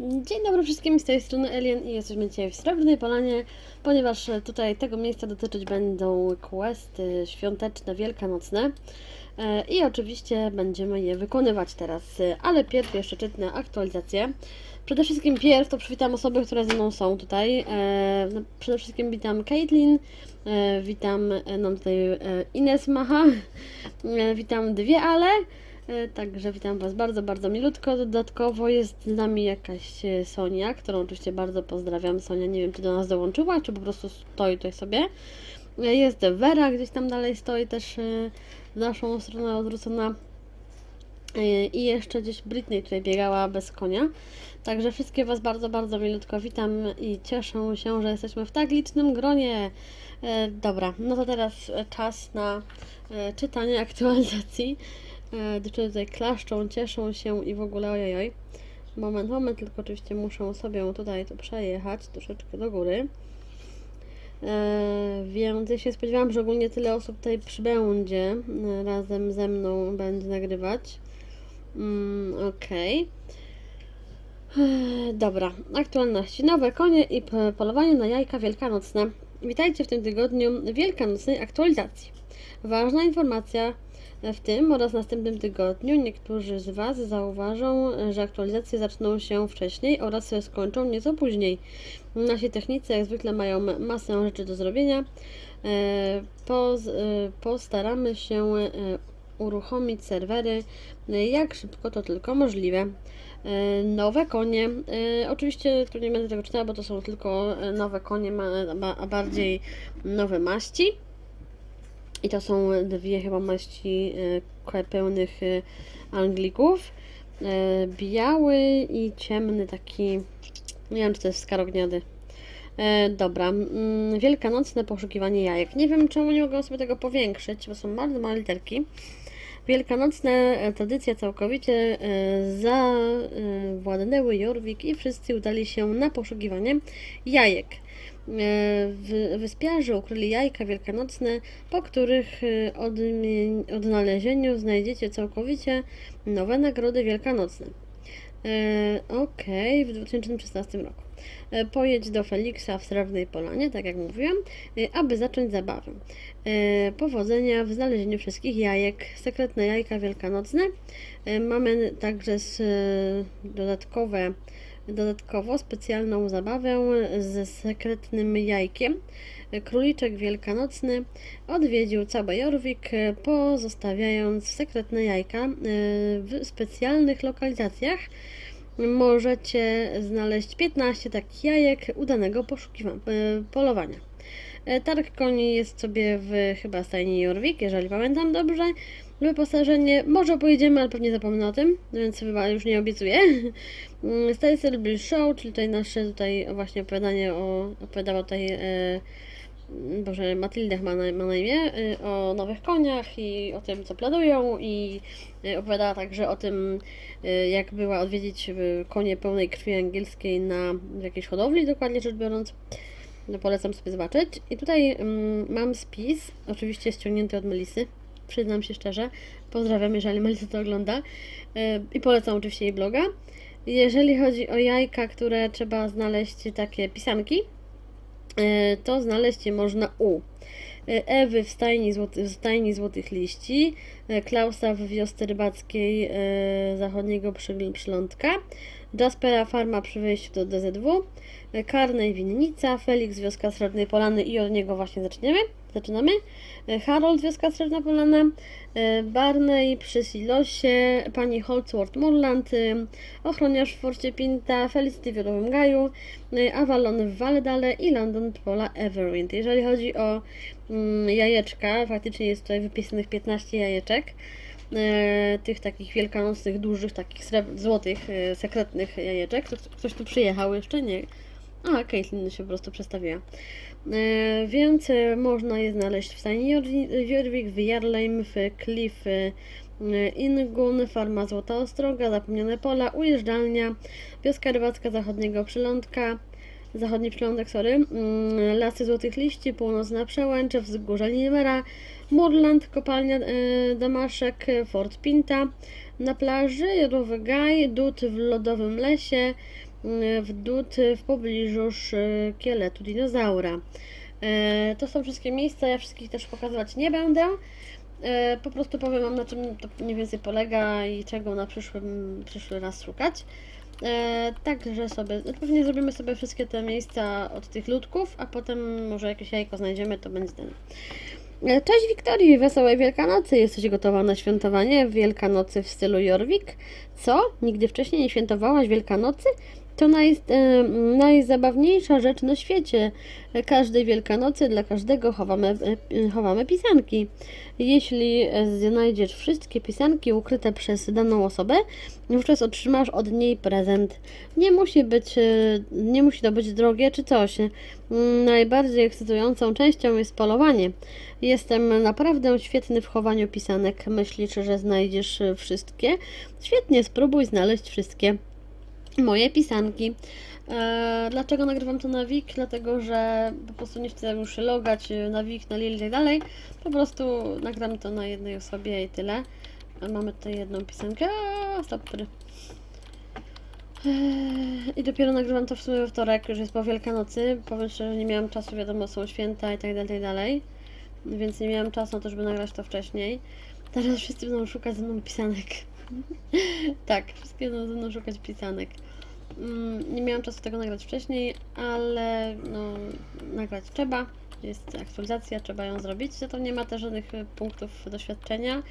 Dzień dobry wszystkim, z tej strony Alien i jesteśmy dzisiaj w Srebrnej Polanie, ponieważ tutaj tego miejsca dotyczyć będą questy świąteczne, wielkanocne e, i oczywiście będziemy je wykonywać teraz, ale pierw jeszcze czytne aktualizacje. Przede wszystkim pierw to przywitam osoby, które ze mną są tutaj. E, no, Przede wszystkim witam Caitlin, e, witam e, no, tutaj Ines Macha, witam dwie Ale. E, Także witam Was bardzo, bardzo milutko. Dodatkowo jest z nami jakaś e, Sonia, którą oczywiście bardzo pozdrawiam. Sonia, nie wiem, czy do nas dołączyła, czy po prostu stoi tutaj sobie. E, Jest Vera, gdzieś tam dalej stoi też w naszą stronę odwrócona. I jeszcze gdzieś Britney tutaj biegała bez konia. Także wszystkie Was bardzo, bardzo milutko witam i cieszę się, że jesteśmy w tak licznym gronie. Dobra, no to teraz czas na czytanie aktualizacji. E, Dziewczyny tutaj klaszczą, cieszą się i w ogóle ojojoj. Moment, moment, tylko oczywiście muszę sobie tutaj tu przejechać troszeczkę do góry. E, więc ja się spodziewałam, że ogólnie tyle osób tutaj przybędzie e, razem ze mną będzie nagrywać. Mm, Okej. E, Dobra, aktualności. Nowe konie i polowanie na jajka wielkanocne. Witajcie w tym tygodniu wielkanocnej aktualizacji. Ważna informacja w tym oraz następnym tygodniu niektórzy z Was zauważą, że aktualizacje zaczną się wcześniej oraz skończą nieco później. Nasi technicy jak zwykle mają masę rzeczy do zrobienia. E, e, postaramy się e, uruchomić serwery e, jak szybko to tylko możliwe. E, Nowe konie. E, Oczywiście tu nie będę tego czytała, bo to są tylko e, nowe konie, a bardziej nowe maści. I to są dwie chyba maści e, pełnych e, Anglików. E, Biały i ciemny taki, nie wiem czy to jest skarogniady. Dobra, mm, wielkanocne poszukiwanie jajek. Nie wiem czemu nie mogę sobie tego powiększyć, bo są bardzo małe literki. Wielkanocne tradycje całkowicie zawładnęły Jorvik i wszyscy udali się na poszukiwanie jajek. E, wyspiarze ukryli jajka wielkanocne, po których e, odnalezieniu znajdziecie całkowicie nowe nagrody wielkanocne. E, Okej, w 2016 roku. Pojedź do Feliksa w Srebrnej Polanie, tak jak mówiłam, aby zacząć zabawę. Powodzenia w znalezieniu wszystkich jajek, sekretne jajka wielkanocne. Mamy także dodatkowe, dodatkowo specjalną zabawę ze sekretnym jajkiem. E, Króliczek wielkanocny odwiedził cały Jorvik, e, pozostawiając sekretne jajka e, w specjalnych lokalizacjach. Możecie znaleźć 15 takich jajek udanego poszukiwania, polowania. E, Targ koni jest sobie w chyba stajni Jorvik, jeżeli pamiętam dobrze. Wyposażenie, może pojedziemy, ale pewnie zapomnę o tym, więc chyba już nie obiecuję. Mm, Stay Celebrity Show, czyli tutaj nasze tutaj właśnie opowiadanie o, opowiadała tutaj e, Boże, Matylda ma na, ma na imię, y, o nowych koniach i o tym, co planują i y, opowiadała także o tym, y, jak była odwiedzić konie pełnej krwi angielskiej na jakiejś hodowli, dokładnie rzecz biorąc. No, polecam sobie zobaczyć. I tutaj mm, mam spis, oczywiście ściągnięty od Melisy, przyznam się szczerze. Pozdrawiam, jeżeli Melisa to ogląda. Y, I polecam oczywiście jej bloga. Jeżeli chodzi o jajka, które trzeba znaleźć, takie pisanki, E, to znaleźć je można u e, Ewy w stajni, złoty, w stajni Złotych Liści, e, Klausa w wiosce rybackiej e, zachodniego przy, przylądka, Jaspera Farma przy wejściu do DZW, e, Karnej Winnica, Felix wioska Srebrnej Polany i od niego właśnie zaczniemy. Zaczynamy. E, Harold wioska Srebrna Polana, e, Barney przy Silosie, pani Holdsworth Moorland, e, ochroniarz w Forcie Pinta, Felicity w Jodowym Gaju, y, Avalon w Valedale i London Pola Everwind. Jeżeli chodzi o mm, jajeczka, faktycznie jest tutaj wypisanych 15 jajeczek. E, Tych takich wielkanocnych, dużych, takich złotych, e, sekretnych jajeczek. Ktoś, ktoś tu przyjechał jeszcze? Nie. A, Caitlin się po prostu przestawiła. E, Więc można je znaleźć w Jorvik, w Jarlheim, w Cliff Ingun, Farma Złota Ostroga, Zapomniane Pola, Ujeżdżalnia, Wioska Rybacka Zachodniego Przylądka, Zachodni Przylądek, sorry, mm, Lasy Złotych Liści, Północna Przełęcz, Wzgórza Linimera, Murland, Kopalnia e, Damaszek, Fort Pinta, na plaży, Jodłowy Gaj, Dud w Lodowym Lesie, y, w Dud w pobliżu szkieletu dinozaura. E, To są wszystkie miejsca, ja wszystkich też pokazywać nie będę. E, Po prostu powiem Wam na czym to mniej więcej polega i czego na przyszłym, przyszły raz szukać. E, Także sobie, pewnie zrobimy sobie wszystkie te miejsca od tych ludków, a potem może jakieś jajko znajdziemy, to będzie ten. E, Cześć Wiktorii, wesołej Wielkanocy. Jesteś gotowa na świętowanie Wielkanocy w stylu Jorwik? Co? Nigdy wcześniej nie świętowałaś Wielkanocy? To naj, e, najzabawniejsza rzecz na świecie. Każdej Wielkanocy dla każdego chowamy, e, chowamy pisanki. Jeśli znajdziesz wszystkie pisanki ukryte przez daną osobę, wówczas otrzymasz od niej prezent. Nie musi być, e, nie musi to być drogie czy coś. Mm, Najbardziej ekscytującą częścią jest polowanie. Jestem naprawdę świetny w chowaniu pisanek. Myślisz, że znajdziesz wszystkie? Świetnie, spróbuj znaleźć wszystkie moje pisanki. E, dlaczego nagrywam to na Wik? Dlatego, że po prostu nie chcę już logać e, na Wik, na Lil i tak dalej. Po prostu nagram to na jednej osobie i tyle. E, Mamy tutaj jedną pisankę. A, stop. I dopiero nagrywam to w sumie we wtorek, już jest po Wielkanocy. Powiem szczerze, że nie miałam czasu, wiadomo, są święta i tak dalej, tak dalej. Więc nie miałam czasu na to, żeby nagrać to wcześniej. Teraz wszyscy będą szukać ze mną pisanek. Tak, wszystkie będą szukać pisanek. Mm, Nie miałam czasu tego nagrać wcześniej, ale no, nagrać trzeba. Jest aktualizacja, trzeba ją zrobić. Za to nie ma też żadnych e, punktów doświadczenia.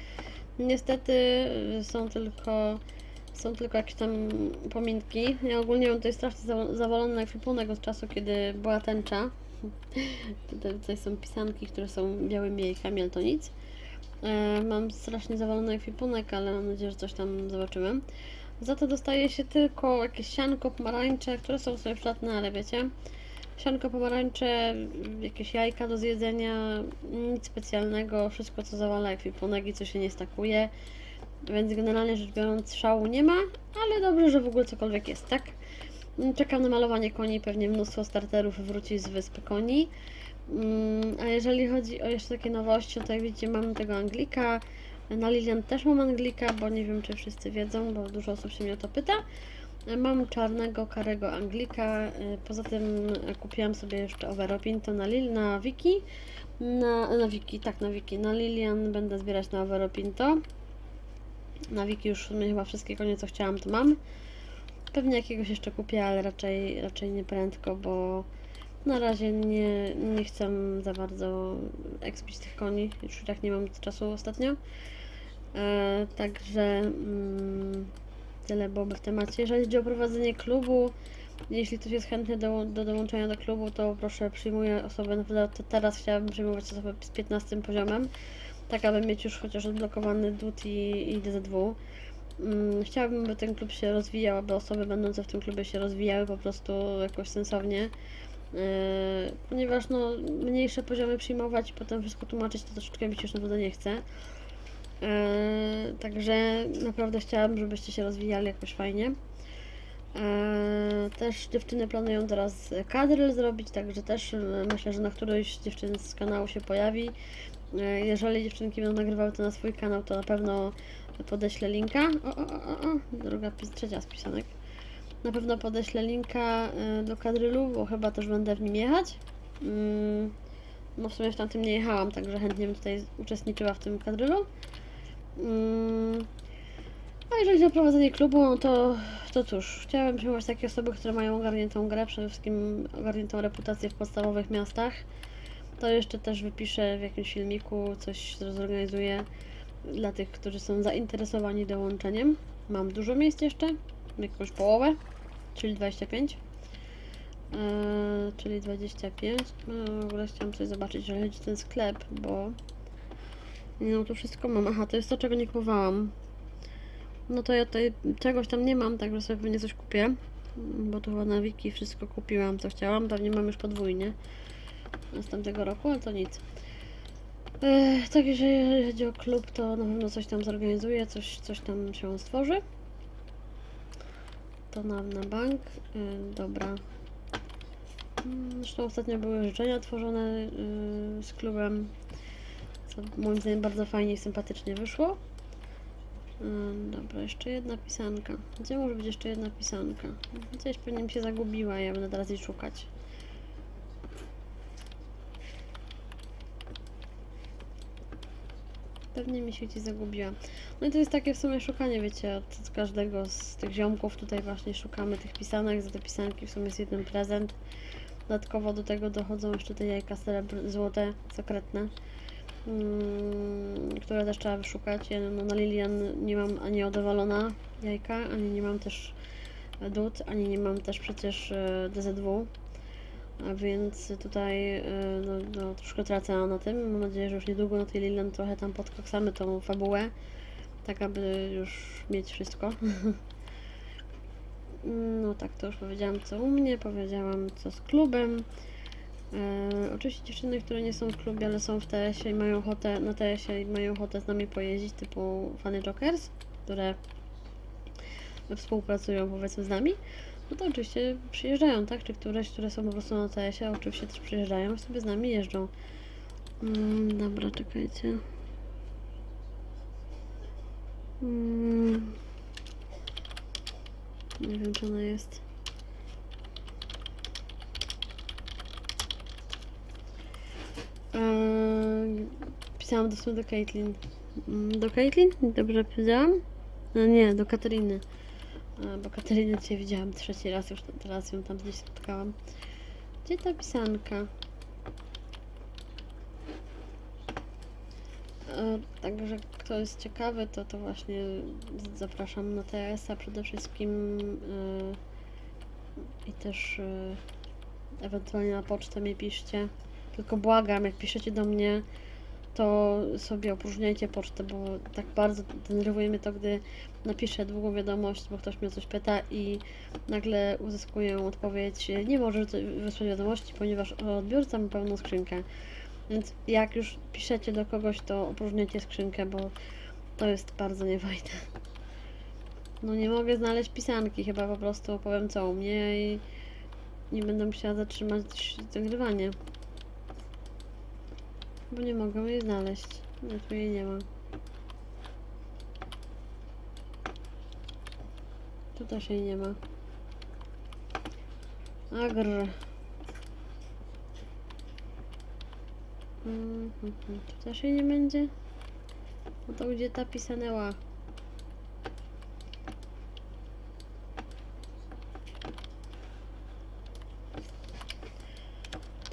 Niestety y, są tylko są tylko jakieś tam pominki. Ja ogólnie mam tutaj strasznie za- zawalony na ekwipunek od czasu, kiedy była tęcza. Tutaj, tutaj są pisanki, które są białymi jajkami, ale to nic. E, mam strasznie zawalony ekwipunek, ale mam nadzieję, że coś tam zobaczymy. Za to dostaje się tylko jakieś sianko, pomarańcze, które są sobie przydatne, ale wiecie. Sianko, pomarańcze, jakieś jajka do zjedzenia, nic specjalnego, wszystko co zawala ekwipunek i co się nie stakuje. Więc generalnie rzecz biorąc szału nie ma, ale dobrze, że w ogóle cokolwiek jest, tak? Czekam na malowanie koni, pewnie mnóstwo starterów wróci z wyspy koni. Mm, A jeżeli chodzi o jeszcze takie nowości, to tutaj widzicie, mam tego Anglika. Na Lilian też mam Anglika, bo nie wiem, czy wszyscy wiedzą, bo dużo osób się mnie o to pyta. Mam czarnego, karego Anglika. y, Poza tym y, kupiłam sobie jeszcze Overopinto na Lil, na Wiki. Na, na Wiki, tak, na Wiki. Na Lilian będę zbierać na Overopinto. Na Wiki już chyba wszystkie konie, co chciałam, to mam. Pewnie jakiegoś jeszcze kupię, ale raczej, raczej nie prędko, bo na razie nie, nie chcę za bardzo ekspić tych koni. Już tak nie mam czasu ostatnio. E, także mm, tyle byłoby w temacie. Jeżeli chodzi o prowadzenie klubu, jeśli ktoś jest chętny do, do dołączenia do klubu, to proszę przyjmuję osobę, na przykład to teraz chciałabym przyjmować osobę z 15 poziomem, tak aby mieć już chociaż odblokowany DUT i, i DZW. Mm, Chciałabym, by ten klub się rozwijał, aby osoby będące w tym klubie się rozwijały po prostu jakoś sensownie. Yy, ponieważ no, mniejsze poziomy przyjmować i potem wszystko tłumaczyć, to troszeczkę mi się już naprawdę nie chce. Yy, także naprawdę chciałabym, żebyście się rozwijali jakoś fajnie. Yy, też dziewczyny planują teraz kadryl zrobić, także też myślę, że na którejś z dziewczyn z kanału się pojawi. Jeżeli dziewczynki będą nagrywały to na swój kanał, to na pewno podeślę linka. O, o, o, o, druga, trzecia z pisanek. Na pewno podeślę linka y, do kadrylu, bo chyba też będę w nim jechać. No w sumie w tamtym nie jechałam, także chętnie bym tutaj uczestniczyła w tym kadrylu. Mm, A jeżeli chodzi o prowadzenie klubu, no to, to cóż, chciałabym przyjmować takie osoby, które mają ogarniętą grę, przede wszystkim ogarniętą reputację w podstawowych miastach. To jeszcze też wypiszę w jakimś filmiku, coś zorganizuję dla tych, którzy są zainteresowani dołączeniem. Mam dużo miejsc jeszcze, jakąś połowę, czyli 25. Eee, czyli 25. No, w ogóle chciałam sobie zobaczyć, jeżeli chodzi ten sklep, bo no to wszystko mam. Aha, to jest to, czego nie kupowałam. No to ja tutaj czegoś tam nie mam, także sobie pewnie coś kupię. Bo tu chyba na Wiki wszystko kupiłam, co chciałam. Pewnie mam już podwójnie z tamtego roku, ale to nic. Ech, tak, jeżeli chodzi o klub, to na pewno coś tam zorganizuję, coś, coś tam się stworzy. To na, na bank. Yy, dobra. Mm, Zresztą ostatnio były życzenia tworzone yy, z klubem, co moim zdaniem bardzo fajnie i sympatycznie wyszło. Ym, Dobra, jeszcze jedna pisanka. Gdzie może być jeszcze jedna pisanka? Gdzieś pewnie mi się zagubiła, ja będę teraz jej szukać. Pewnie mi się gdzieś zagubiła. No i to jest takie w sumie szukanie, wiecie, od, każdego z tych ziomków tutaj właśnie szukamy tych pisanek. Za te pisanki w sumie jest jeden prezent. Dodatkowo do tego dochodzą jeszcze te jajka złote, sekretne, mm, które też trzeba wyszukać. Ja no, na Lilian nie mam ani odewalona jajka, ani nie mam też dud, ani nie mam też przecież e, DZW. Więc tutaj e, no, no, troszkę tracę na tym. Mam nadzieję, że już niedługo na tej Lilian trochę tam podkoksamy tą fabułę, tak aby już mieć wszystko. No tak, to już powiedziałam co u mnie, powiedziałam co z klubem. E, oczywiście dziewczyny, które nie są w klubie, ale są w TS-ie i mają ochotę, na TS-ie i mają ochotę z nami pojeździć, typu Funny Jokers, które współpracują powiedzmy z nami, no to oczywiście przyjeżdżają, tak? Czy któreś, które są po prostu na TS-ie, oczywiście też przyjeżdżają i sobie z nami jeżdżą. Mm, dobra, czekajcie. Mm. Nie wiem, czy ona jest. Eee, pisałam dosłownie do Caitlyn. Mm, Do Caitlyn? Dobrze powiedziałam? No nie, do Katariny. Bo Katarinę dzisiaj widziałam trzeci raz, już teraz ją tam gdzieś spotkałam. Gdzie ta pisanka? Także kto jest ciekawy, to, to właśnie zapraszam na TS-a przede wszystkim e, i też e, ewentualnie na pocztę mi piszcie. Tylko błagam, jak piszecie do mnie, to sobie opróżniajcie pocztę, bo tak bardzo denerwuje mnie to, gdy napiszę długą wiadomość, bo ktoś mnie coś pyta i nagle uzyskuję odpowiedź, nie może wysłać wiadomości, ponieważ odbiorca ma pełną skrzynkę. Więc jak już piszecie do kogoś, to opróżniajcie skrzynkę, bo to jest bardzo niefajne. No nie mogę znaleźć pisanki, chyba po prostu opowiem co u mnie i nie będę musiała zatrzymać nagrywanie. Bo nie mogę jej znaleźć. Nie, tu jej nie ma. Tu też jej nie ma. Agr. Mhm, Tu też jej nie będzie? No to gdzie ta pisanęła?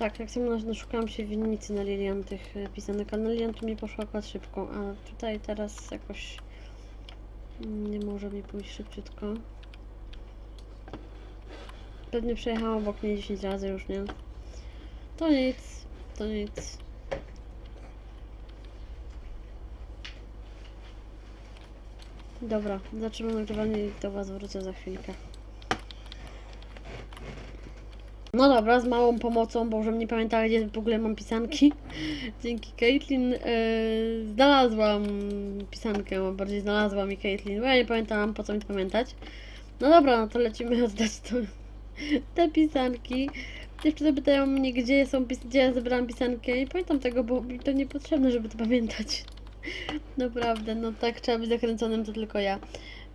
Tak, jak samo szukałam się winnicy na Lilian tych e, pisanek, a na Lilian tu mi poszła akurat szybko, a tutaj teraz jakoś nie może mi pójść szybciutko. Pewnie przejechałam obok mnie 10 razy już, nie? To nic, to nic. Dobra, zaczynam nagrywanie i do Was wrócę za chwilkę. No dobra, z małą pomocą, bo już nie pamiętała, gdzie w ogóle mam pisanki. Dzięki Caitlin e, znalazłam pisankę, a bardziej znalazła mi Caitlin, bo ja nie pamiętałam, po co mi to pamiętać. No dobra, no to lecimy oddać to, te pisanki. Dziewczyny pytają mnie, gdzie są gdzie ja zebrałam pisankę. Nie pamiętam tego, bo mi to niepotrzebne, żeby to pamiętać. Naprawdę, no tak trzeba być zakręconym, to tylko ja.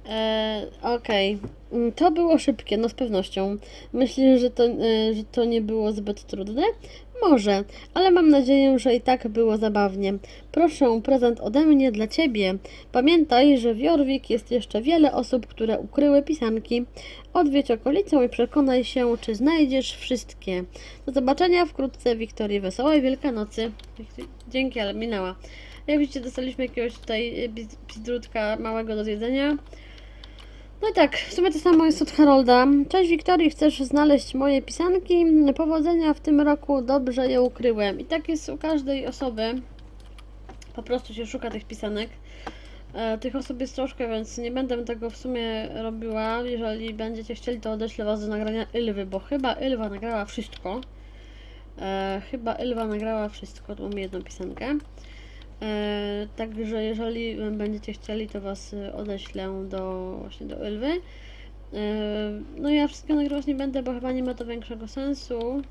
E, Okej, Mm, to było szybkie, no z pewnością. Myślę, że to, e, że to nie było zbyt trudne? Może, ale mam nadzieję, że i tak było zabawnie. Proszę, prezent ode mnie dla Ciebie. Pamiętaj, że w Jorvik jest jeszcze wiele osób, które ukryły pisanki. Odwiedź okolicę i przekonaj się, czy znajdziesz wszystkie. Do zobaczenia wkrótce, Wiktorii Wesołej Wielkanocy. Dzięki, ale minęła. Jak widzicie, dostaliśmy jakiegoś tutaj e, biz- pizdrutka małego do zjedzenia. No i tak, w sumie to samo jest od Harolda. Cześć Wiktorii, chcesz znaleźć moje pisanki? Powodzenia w tym roku, dobrze je ukryłem. I tak jest u każdej osoby. Po prostu się szuka tych pisanek. E, tych osób jest troszkę, więc nie będę tego w sumie robiła. Jeżeli będziecie chcieli, to odeślę Was do nagrania Ylwy, bo chyba Ylwa nagrała wszystko. E, chyba Ylwa nagrała wszystko, tu mamy jedną pisankę. E, także jeżeli będziecie chcieli, to Was e, odeślę do właśnie do Ylwy. E, no ja wszystkiego nagrywać nie będę, bo chyba nie ma to większego sensu.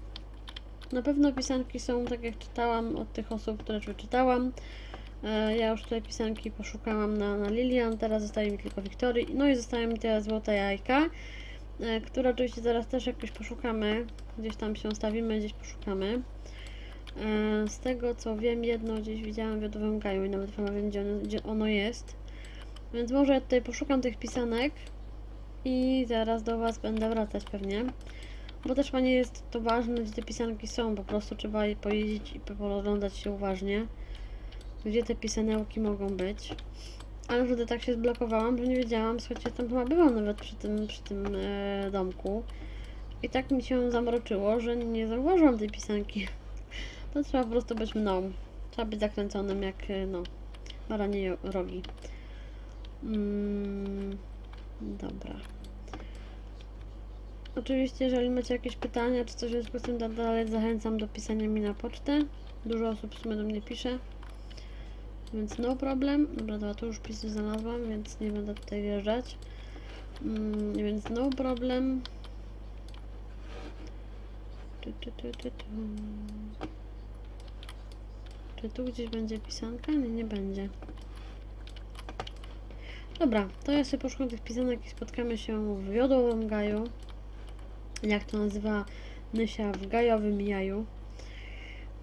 Na pewno pisanki są, tak jak czytałam od tych osób, które przeczytałam. E, Ja już tutaj pisanki poszukałam na, na Lilian, teraz zostaje mi tylko Wiktorii. No i zostaje mi teraz złota jajka, e, które oczywiście zaraz też jakoś poszukamy. Gdzieś tam się ustawimy, gdzieś poszukamy. E, Z tego co wiem, jedno gdzieś widziałam w Jodowym Gaju i nawet chyba wiem, gdzie ono, gdzie ono jest. Więc może tutaj poszukam tych pisanek i zaraz do Was będę wracać pewnie. Bo też nie jest to ważne, gdzie te pisanki są, po prostu trzeba je pojeździć i poglądać się uważnie, gdzie te pisanełki mogą być. Ale wtedy tak się zblokowałam, że nie wiedziałam, słuchajcie, tam chyba byłam nawet przy tym, przy tym e, domku. I tak mi się zamroczyło, że nie zauważyłam tej pisanki. To trzeba po prostu być mną. Trzeba być zakręconym jak, e, no, baranie rogi. Mm, dobra. Oczywiście, jeżeli macie jakieś pytania czy coś w związku z tym da- dalej, zachęcam do pisania mi na pocztę. Dużo osób w sumie do mnie pisze. Więc no problem. Dobra, dobra, tu już pisy znalazłam, więc nie będę tutaj wjeżdżać. Mm, więc no problem. Tu, tu, tu, tu, tu. Czy tu gdzieś będzie pisanka? Nie, nie będzie. Dobra, to ja sobie poszukam tych pisanek i spotkamy się w Jodowym Gaju. Jak to nazywa Nysia w Gajowym Jaju.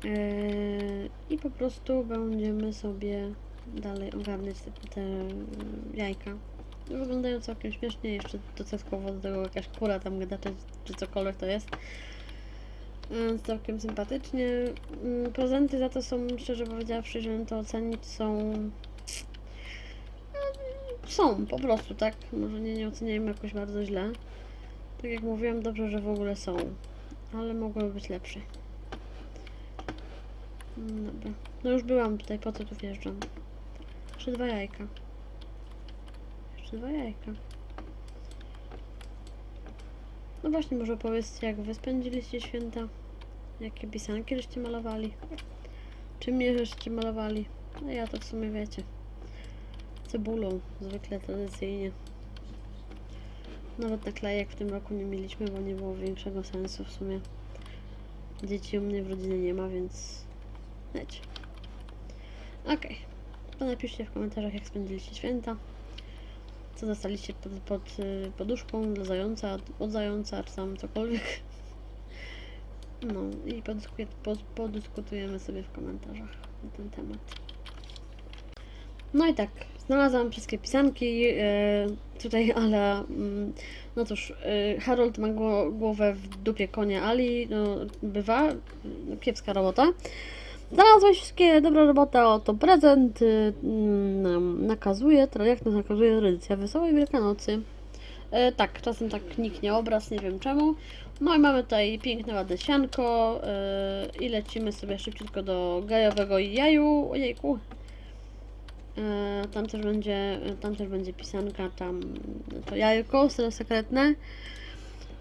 Eee, I po prostu będziemy sobie dalej ogarniać te, te jajka. Wyglądają całkiem śmiesznie, jeszcze dodatkowo do tego jakaś kura tam gada, czy, czy cokolwiek to jest. Eee, Całkiem sympatycznie. Mm, Prezenty za to są, szczerze powiedziawszy, że to ocenić są są po prostu, tak? Może nie, nie oceniajmy jakoś bardzo źle. Tak jak mówiłam, dobrze, że w ogóle są, ale mogłyby być lepsze. Mm, Dobra. No już byłam tutaj, po co tu wjeżdżam? Jeszcze dwa jajka. Jeszcze dwa jajka. No właśnie, może powiedzcie, jak wy spędziliście święta? Jakie pisanki żeście malowali? Czym mnie żeście malowali? No ja to w sumie wiecie cebulą, zwykle tradycyjnie. Nawet naklejek w tym roku nie mieliśmy, bo nie było większego sensu w sumie. Dzieci u mnie w rodzinie nie ma, więc leć. Okej. To napiszcie w komentarzach, jak spędziliście święta. Co dostaliście pod, pod y, poduszką dla zająca, od zająca, czy tam cokolwiek. No i podyskutujemy sobie w komentarzach na ten temat. No i tak, znalazłam wszystkie pisanki e, tutaj, ale mm, no cóż, e, Harold ma gło, głowę w dupie konia Ali, no bywa, kiepska robota. Znalazłeś wszystkie, dobra robota, oto prezent, y, mm, nakazuje, jak nas nakazuje tradycja Wesołej Wielkanocy. E, tak, czasem tak niknie obraz, nie wiem czemu. No i mamy tutaj piękne, ładne sianko e, i lecimy sobie szybciutko do gajowego jaju, ojejku, E, Tam też będzie, tam też będzie pisanka, tam to jajko se- sekretne.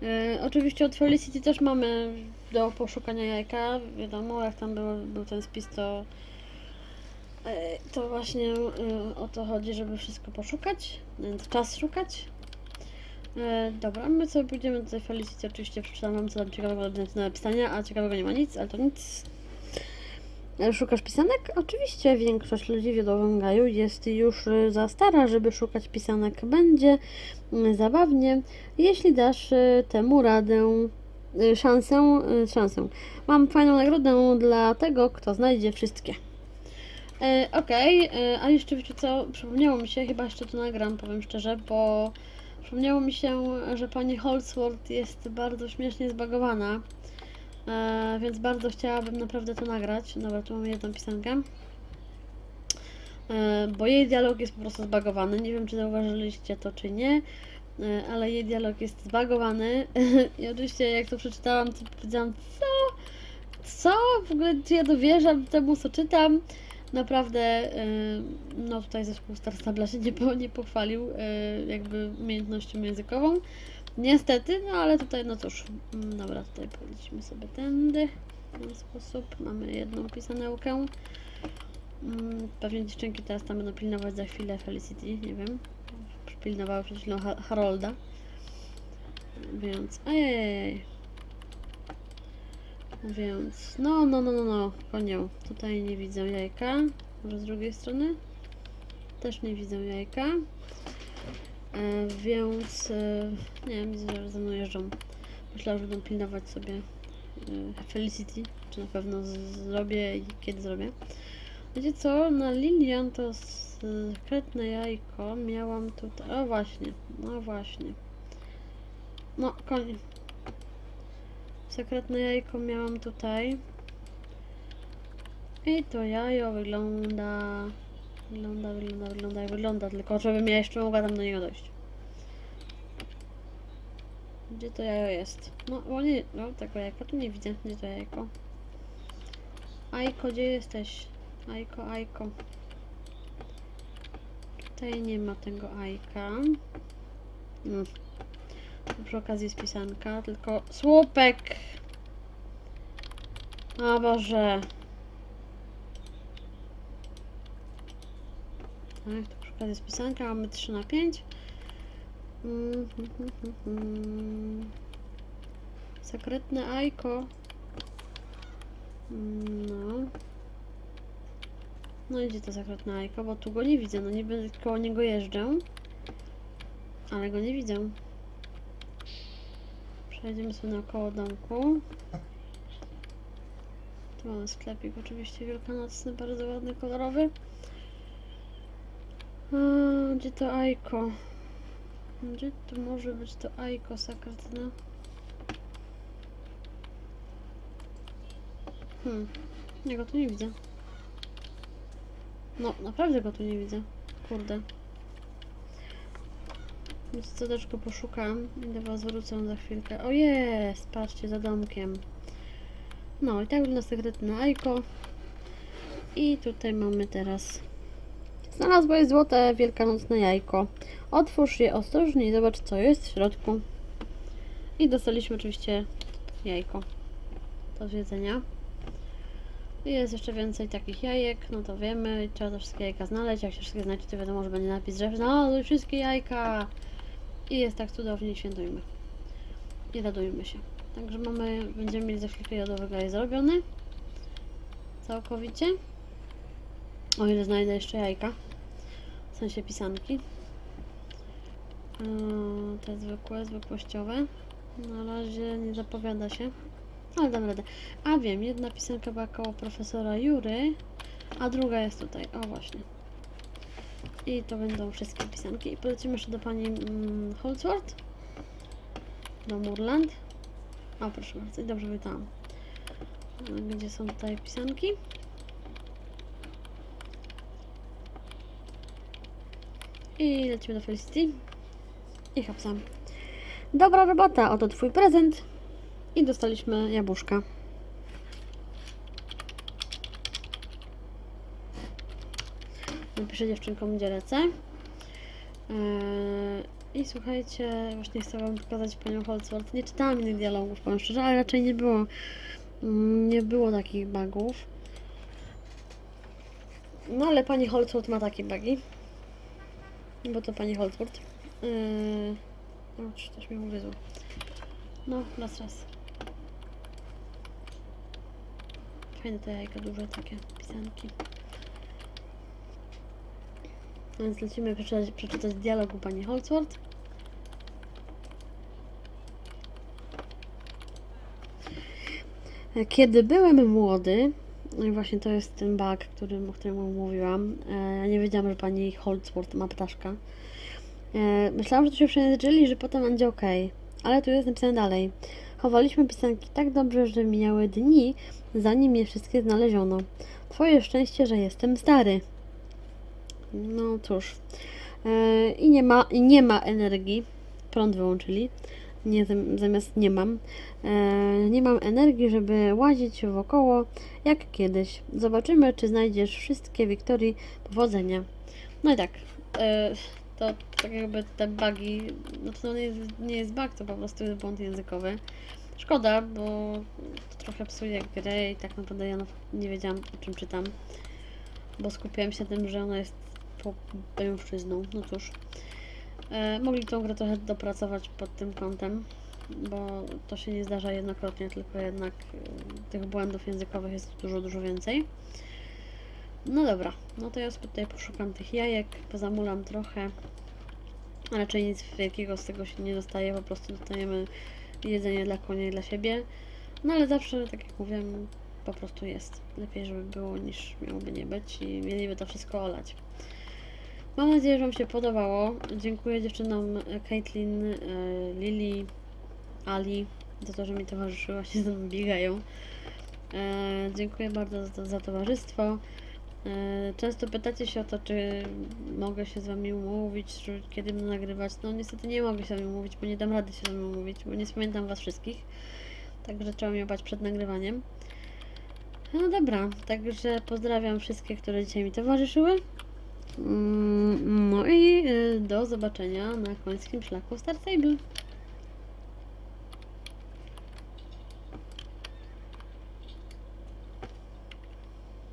E, oczywiście od Felicity też mamy do poszukania jajka. Wiadomo, jak tam był, był ten spis, to e, to właśnie e, o to chodzi, żeby wszystko poszukać, więc czas szukać. E, dobra, my sobie pójdziemy do tej Felicity, oczywiście przeczytam co tam ciekawego do napisania, a ciekawego nie ma nic, ale to nic. Szukasz pisanek? Oczywiście większość ludzi w Jodowym Gaju jest już za stara, żeby szukać pisanek. Będzie y, zabawnie, jeśli dasz temu radę, szansę, y, szansę. Mam fajną nagrodę dla tego, kto znajdzie wszystkie. E, Okej, e, a jeszcze wiecie co, przypomniało mi się, chyba jeszcze to nagram, powiem szczerze, bo przypomniało mi się, że pani Holsworth jest bardzo śmiesznie zbagowana. E, więc bardzo chciałabym naprawdę to nagrać. Dobra, tu mamy jedną pisankę. E, bo jej dialog jest po prostu zbagowany. Nie wiem, czy zauważyliście to, czy nie, ale jej dialog jest zbagowany. I oczywiście, jak to przeczytałam, to powiedziałam, co? Co? W ogóle, czy ja dowierzam temu, co czytam? Naprawdę, e, no tutaj zespół Star Stabla się nie, po, nie pochwalił e, jakby umiejętnością językową. Niestety, no ale tutaj, no cóż, mm, dobra, tutaj polecimy sobie tędy w ten sposób. Mamy jedną pisanełkę. Mm, Pewnie dziewczynki teraz tam będą pilnować za chwilę Felicity, nie wiem. Pilnowały przed chwilą Ha- Harolda. Więc, ajajaj. Więc, no, no, no, no, no, konią. Tutaj nie widzę jajka. Może z drugiej strony? Też nie widzę jajka. E, więc e, nie wiem, widzę, że ze mną jeżdżą. Myślałam, że będą pilnować sobie e, Felicity, czy na pewno zrobię i kiedy zrobię. Wiecie co, na Lilian to sekretne jajko miałam tutaj, o właśnie, no właśnie. No, koniec. Sekretne jajko miałam tutaj. I to jajo wygląda... Wygląda, wygląda, wygląda wygląda, tylko żebym ja jeszcze mogła tam do niego dojść. Gdzie to jajo jest? No, bo nie, no tego jajka tu nie widzę. Gdzie to jajko? Ajko, gdzie jesteś? Ajko, Ajko. Tutaj nie ma tego Ajka. Mm. Przy okazji jest pisanka, tylko słupek! O Boże. Tak, tu przy okazji jest pisanka, mamy 3 na 5. Mm, mm, mm. Sekretne Ajko. No. No idzie to sekretne Ajko, bo tu go nie widzę. No niby koło niego jeżdżę. Ale go nie widzę. Przejdziemy sobie naokoło domku. Tu mamy sklepik oczywiście wielkanocny, bardzo ładny, kolorowy. A, gdzie to Ajko? Gdzie tu może być to Ajko sekretne? Hmm, ja go tu nie widzę. No, naprawdę go tu nie widzę. Kurde. Więc co też go poszukam i do was wrócę za chwilkę. O jest! Patrzcie, za domkiem. No i tak wygląda sekretne Ajko. I tutaj mamy teraz... Znalazłeś złote wielkanocne jajko. Otwórz je ostrożnie i zobacz co jest w środku. I dostaliśmy oczywiście jajko do zjedzenia. Jest jeszcze więcej takich jajek, no to wiemy, trzeba te wszystkie jajka znaleźć. Jak się wszystkie znajdzie, to wiadomo, że będzie napis, że znalazły wszystkie jajka. I jest tak cudownie, świętujmy. I radujmy się. Także mamy, będziemy mieli za chwilkę jadowego jaj zrobiony. Całkowicie. O ile znajdę jeszcze jajka. W sensie pisanki. Yy, te zwykłe, zwykłościowe. Na razie nie zapowiada się. Ale dam radę. A wiem, jedna pisanka była koło profesora Jury, a druga jest tutaj. O właśnie. I to będą wszystkie pisanki. I polecimy jeszcze do pani mm, Holzworth. Do Murland. O, proszę bardzo. I dobrze wydałam. Gdzie są tutaj pisanki? I lecimy do Felicity. I hapsam. Dobra robota, oto twój prezent. I dostaliśmy jabłuszka. Napiszę dziewczynkom, gdzie lecę. Eee, I słuchajcie, właśnie chcę Wam pokazać Panią Holzworth. Nie czytałam innych dialogów, powiem szczerze, ale raczej nie było, nie było takich bugów. No ale Pani Holzworth ma takie bugi. Bo to Pani Holzworth. Eee, o, czy coś mi ugryzło. No, raz, raz. Fajne te jajka, duże takie pisanki. Więc lecimy przeczytać, przeczytać dialog u pani Holzworth. Kiedy byłem młody, no właśnie to jest ten bug, którym, o którym mówiłam, e, nie wiedziałam, że pani Holzworth ma ptaszka. E, myślałam, że tu się przejęzyczyli, że potem będzie ok, ale tu jest napisane dalej. Chowaliśmy pisanki tak dobrze, że mijały dni, zanim je wszystkie znaleziono. Twoje szczęście, że jestem stary. No cóż. E, I nie ma, i nie ma energii. Prąd wyłączyli. Nie, zam- zamiast nie mam. E, nie mam energii, żeby łazić wokoło jak kiedyś. Zobaczymy, czy znajdziesz wszystkie Wiktorii. Powodzenia. No i tak. E, to tak jakby te bugi. No to nie jest, nie jest bug, to po prostu jest błąd językowy. Szkoda, bo to trochę psuje grę i tak naprawdę ja no- nie wiedziałam o czym czytam. Bo skupiałam się na tym, że ona jest po mężczyzną. No cóż. E, mogli tą grę trochę dopracować pod tym kątem, bo to się nie zdarza jednokrotnie, tylko jednak e, tych błędów językowych jest dużo, dużo więcej. No dobra, no to ja sobie tutaj poszukam tych jajek, pozamulam trochę. A raczej nic wielkiego z tego się nie dostaje, po prostu dostajemy jedzenie dla konia i dla siebie. No ale zawsze, tak jak mówiłem, po prostu jest. Lepiej, żeby było niż miałoby nie być i mieliby to wszystko olać. Mam nadzieję, że Wam się podobało. Dziękuję dziewczynom Caitlin, e, Lili, Ali za to, że mi towarzyszyła, się z nami biegają. E, dziękuję bardzo za, za towarzystwo. E, Często pytacie się o to, czy mogę się z Wami umówić, czy kiedy będę nagrywać. No niestety nie mogę się z Wami umówić, bo nie dam rady się z Wami umówić, bo nie pamiętam Was wszystkich. Także trzeba mi obać przed nagrywaniem. No dobra, także pozdrawiam wszystkie, które dzisiaj mi towarzyszyły. Mm, No i y, do zobaczenia na końskim szlaku Star Stable.